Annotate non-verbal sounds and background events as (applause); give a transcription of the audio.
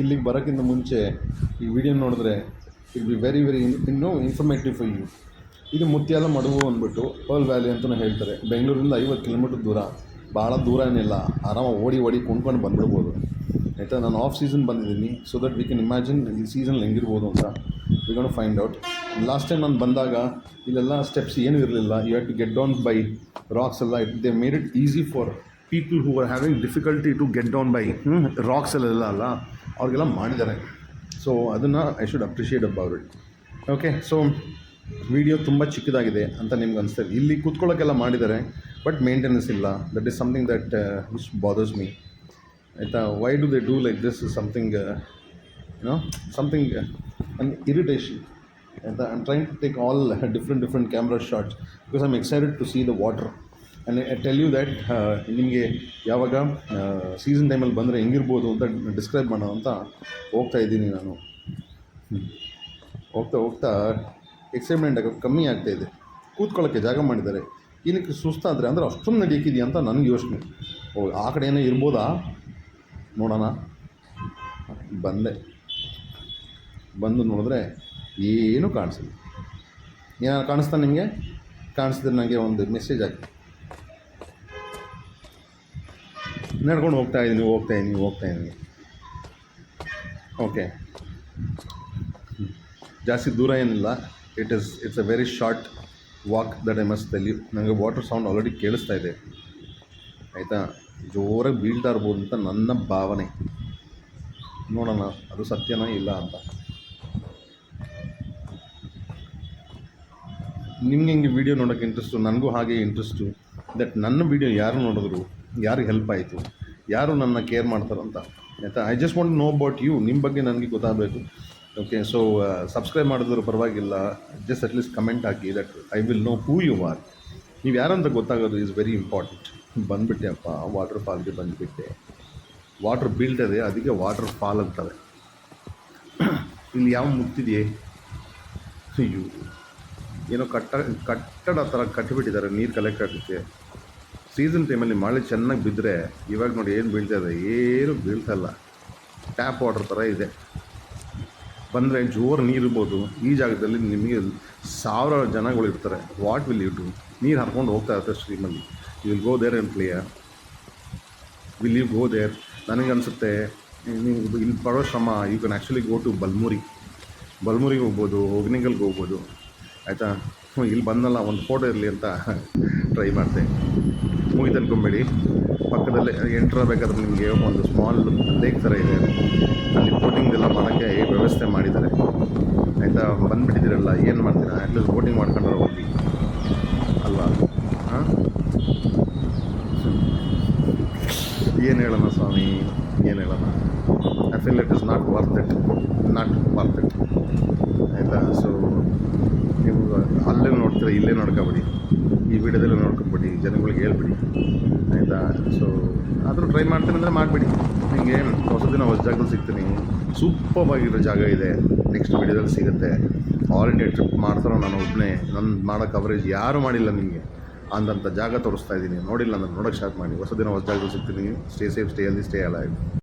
ಇಲ್ಲಿಗೆ ಬರೋಕ್ಕಿಂತ ಮುಂಚೆ ಈ ವಿಡಿಯೋ ನೋಡಿದ್ರೆ ಇಟ್ ಬಿ ವೆರಿ ವೆರಿ ಇನ್ನೂ ಇನ್ಫಾರ್ಮೇಟಿವ್ ಫಾರ್ ಯು ಇದು ಮುತ್ಯಾಲ ಮಡುವು ಅಂದ್ಬಿಟ್ಟು ಪರ್ಲ್ ವ್ಯಾಲಿ ಅಂತಲೂ ಹೇಳ್ತಾರೆ. ಬೆಂಗಳೂರಿಂದ ಐವತ್ತು ಕಿಲೋಮೀಟ್ರ್ ದೂರ. ಭಾಳ ದೂರ ಏನಿಲ್ಲ. ಆರಾಮ ಓಡಿ ಓಡಿ ಕುಣ್ಕೊಂಡು ಬಂದ್ಬಿಡ್ಬೋದು. ಆಯಿತಾ? ನಾನು ಆಫ್ ಸೀಸನ್ ಬಂದಿದ್ದೀನಿ. So that we can imagine ಈ ಸೀಸನ್ ಹೆಂಗಿರ್ಬೋದು ಅಂತ we to find out last time ನಾನು ಬಂದಾಗ ಇಲ್ಲೆಲ್ಲ ಸ್ಟೆಪ್ಸ್ ಏನೂ ಇರಲಿಲ್ಲ. You have to get down by rocks ಎಲ್ಲ it they made it easy for people who are having difficulty to get down by rocks ಎಲ್ಲ ಅಲ್ಲ. ಅವ್ರಿಗೆಲ್ಲ ಮಾಡಿದ್ದಾರೆ. ಸೊ ಅದನ್ನು I should appreciate about it okay so video ತುಂಬ ಚಿಕ್ಕದಾಗಿದೆ ಅಂತ ನಿಮ್ಗೆ ಅನಿಸ್ತದೆ ಇಲ್ಲಿ ಕೂತ್ಕೊಳ್ಳೋಕ್ಕೆಲ್ಲ ಮಾಡಿದ್ದಾರೆ ಬಟ್ ಮೇಂಟೆನೆನ್ಸ್ ಇಲ್ಲ. That is something that which bothers me ಆಯಿತಾ? Why do they do like this something you know something an irritation ಆಯಿತಾ? I'm trying to take all different different camera shorts because I'm excited to see the water and I tell you that ನಿಮಗೆ ಯಾವಾಗ season ಟೈಮಲ್ಲಿ ಬಂದರೆ ಹೆಂಗಿರ್ಬೋದು ಅಂತ describe ಮಾಡೋ ಅಂತ ಹೋಗ್ತಾ ಇದ್ದೀನಿ ನಾನು. ಹೋಗ್ತಾ ಹೋಗ್ತಾ ಎಕ್ಸೈಟ್ಮೆಂಟ್ ಆಗೋದು ಕಮ್ಮಿ ಇದೆ. ಕೂತ್ಕೊಳ್ಳೋಕ್ಕೆ ಜಾಗ ಮಾಡಿದ್ದಾರೆ. ಏನಕ್ಕೆ ಸುಸ್ತಾದರೆ ಅಂದರೆ ಅಷ್ಟೊಂದು ನಡೀತಿದೆಯಾ ಅಂತ ನನಗೆ ಯೋಚನೆ. ಓ, ಆ ಕಡೆ ಏನೋ ಇರ್ಬೋದಾ? ನೋಡೋಣ. ಬಂದೆ. ಬಂದು ನೋಡಿದ್ರೆ ಏನೂ ಕಾಣಿಸಿಲ್ಲ. ಏನಾರು ಕಾಣಿಸ್ತಾ ನಿಮಗೆ? ಕಾಣಿಸಿದ್ರೆ ನನಗೆ ಒಂದು ಮೆಸೇಜ್ ಹಾಕಿ. ನಡ್ಕೊಂಡು ಹೋಗ್ತಾ ಇದ್ದೀನಿ ಹೋಗ್ತಾ ಇದ್ದೀನಿ ಹೋಗ್ತಾ ಇದ್ದೀನಿ. ಓಕೆ ಜಾಸ್ತಿ ದೂರ ಏನಿಲ್ಲ. It is it's a very short walk that I must tell ನನಗೆ ವಾಟರ್ ಸೌಂಡ್ ಆಲ್ರೆಡಿ ಕೇಳಿಸ್ತಾ ಇದೆ. ಆಯಿತಾ? ಜೋರಾಗಿ ಬೀಳ್ತಾ ಇರ್ಬೋದು ಅಂತ ನನ್ನ ಭಾವನೆ. ನೋಡೋಣ, ಅದು ಸತ್ಯನಾ ಇಲ್ಲ ಅಂತ. ನಿಮ್ಗೆ ಹಿಂಗೆ ವೀಡಿಯೋ ನೋಡೋಕ್ಕೆ ಇಂಟ್ರೆಸ್ಟು ನನಗೂ ಹಾಗೆ ಇಂಟ್ರೆಸ್ಟು ದಟ್ ನನ್ನ ವೀಡಿಯೋ ಯಾರು ನೋಡಿದ್ರು? ಯಾರಿಗೆ ಹೆಲ್ಪ್ ಆಯಿತು? ಯಾರು ನನ್ನ ಕೇರ್ ಮಾಡ್ತಾರಂತ? ಆಯಿತಾ? I just want know about you ನಿಮ್ಮ ಬಗ್ಗೆ ನನಗೆ ಗೊತ್ತಾಗಬೇಕು. ಓಕೆ ಸೊ ಸಬ್ಸ್ಕ್ರೈಬ್ ಮಾಡಿದ್ರು ಪರವಾಗಿಲ್ಲ. Just at least comment hockey that I will know who you are ನೀವು ಯಾರಂತ ಗೊತ್ತಾಗೋದು ಈಸ್ ವೆರಿ ಇಂಪಾರ್ಟೆಂಟ್ ಬಂದುಬಿಟ್ಟೆ ಅಪ್ಪ ವಾಟರ್ ಫಾಲ್ಗೆ ಬಂದುಬಿಟ್ಟೆ. ವಾಟ್ರ್ ಬೀಳ್ತದೆ ಅದಕ್ಕೆ ವಾಟರ್ ಫಾಲ್ ಅಂತವೆ. ಇಲ್ಲಿ ಯಾವ ಮುಗ್ತಿದೆಯೇ ಅಯ್ಯೋ. ಏನೋ ಕಟ್ಟ, ಕಟ್ಟಡ ಥರ ಕಟ್ಟಿಬಿಟ್ಟಿದ್ದಾರೆ ನೀರು ಕಲೆಕ್ಟ್ ಆಗೋಕ್ಕೆ ಸೀಸನ್ ಟೈಮಲ್ಲಿ ಮಳೆ ಚೆನ್ನಾಗಿ ಬಿದ್ದರೆ ಇವಾಗ ನೋಡಿ ಏನು ಬೀಳ್ತಾ ಇದೆ? ಏನು ಬೀಳ್ತಾ ಇಲ್ಲ. ಟ್ಯಾಪ್ ವಾಟರ್ ಥರ ಇದೆ. ಬಂದರೆ ಜೋರು ನೀರು ಇರ್ಬೋದು. ಈ ಜಾಗದಲ್ಲಿ ನಿಮಗೆ ಸಾವಿರಾರು ಜನಗಳು ಇರ್ತಾರೆ. ವಾಟ್ ವಿಲ್ ಯು ನೀರು ಹರ್ಕೊಂಡು ಹೋಗ್ತಾ ಇರ್ತಾರೆ ಸ್ಟ್ರೀಮಲ್ಲಿ. You will go there and player will you go there ನನಗನ್ಸುತ್ತೆ, ನೀವು ಇಲ್ಲಿ ಪಡೋ ಶ್ರಮ you can actually go to Balmuri ಬಲ್ಮುರಿಗೆ ಹೋಗ್ಬೋದು ಹೋಗ್ನಿಗಲ್ಗೆ ಹೋಗ್ಬೋದು. ಆಯಿತಾ? ಇಲ್ಲಿ ಬಂದಲ್ಲ ಒಂದು ಫೋಟೋ ಇರಲಿ ಅಂತ (laughs) ಟ್ರೈ ಮಾಡಿದೆ. ಮುಗಿದು ಅನ್ಕೊಂಬೇಡಿ ಪಕ್ಕದಲ್ಲೇ ಎಂಟ್ರ್ ಆಗಬೇಕಾದ್ರೆ ನಿಮಗೆ ಒಂದು ಸ್ಮಾಲ್ ಲೇಕ್ ಥರ ಇದೆ. ಅಲ್ಲಿ ಬೋಟಿಂಗ್ ಎಲ್ಲ ಮಾಡೋಕ್ಕೆ ವ್ಯವಸ್ಥೆ ಮಾಡಿದ್ದಾರೆ. ಆಯಿತಾ? ಬಂದುಬಿಟ್ಟಿದ್ದೀರಲ್ಲ, ಏನು ಮಾಡ್ತೀರಾ? ಅಟ್ಲೀಸ್ಟ್ ಬೋಟಿಂಗ್ ಮಾಡ್ಕೊಂಡ್ರೆ ಹೋಗಿ ಅಲ್ವಾ? ಹಾಂ? ಏನು ಹೇಳೋಣ ಸ್ವಾಮಿ? ಏನು ಹೇಳೋಣ? I feel it is not worth it not worth it ಆಯಿತಾ? ಸೊ ನೀವು ಅಲ್ಲೇ ನೋಡ್ತೀರ, ಇಲ್ಲೇ ನೋಡ್ಕೊಬೇಡಿ. ವಿಡಿಯೋದಲ್ಲೇ ನೋಡ್ಕೊಂಬಿಡಿ, ಜನಗಳಿಗೆ ಹೇಳ್ಬಿಡಿ, ಆಯಿತಾ? ಸೊ ಆದರೂ ಟ್ರೈ ಮಾಡ್ತೀನಿ ಅಂದರೆ ಮಾಡಿಬಿಡಿ. ನಿಮಗೆ ಹೊಸದಿನ ಹೊಸ ಜಾಗದಲ್ಲಿ ಸಿಗ್ತೀನಿ. ಸೂಪರ್ ಆಗಿರೋ ಜಾಗ ಇದೆ. ನೆಕ್ಸ್ಟ್ ವಿಡಿಯೋದಲ್ಲಿ ಸಿಗುತ್ತೆ. ಆಲ್ ಇಂಡಿಯಾ ಟ್ರಿಪ್ ಮಾಡ್ತಾರೋ ನಾನು ಒಬ್ಬನೇ ನನ್ನ ಮಾಡೋ ಕವರೇಜ್ ಯಾರೂ ಮಾಡಿಲ್ಲ ನಿಮಗೆ ಅಂದಂಥ ಜಾಗ ತೋರಿಸ್ತಾ ಇದ್ದೀನಿ. ನೋಡಿಲ್ಲ ಅಂದ್ರೆ ನೋಡೋಕ್ಕೆ ಸ್ಟಾರ್ಟ್ ಮಾಡಿ. ಹೊಸ ದಿನ ಹೊಸ ಜಾಗದಲ್ಲಿ ಸಿಗ್ತೀನಿ. ಸ್ಟೇ ಸೇಫ್ ಸ್ಟೇ ಅಲ್ಲಿ ಸ್ಟೇ ಅಲೈವ್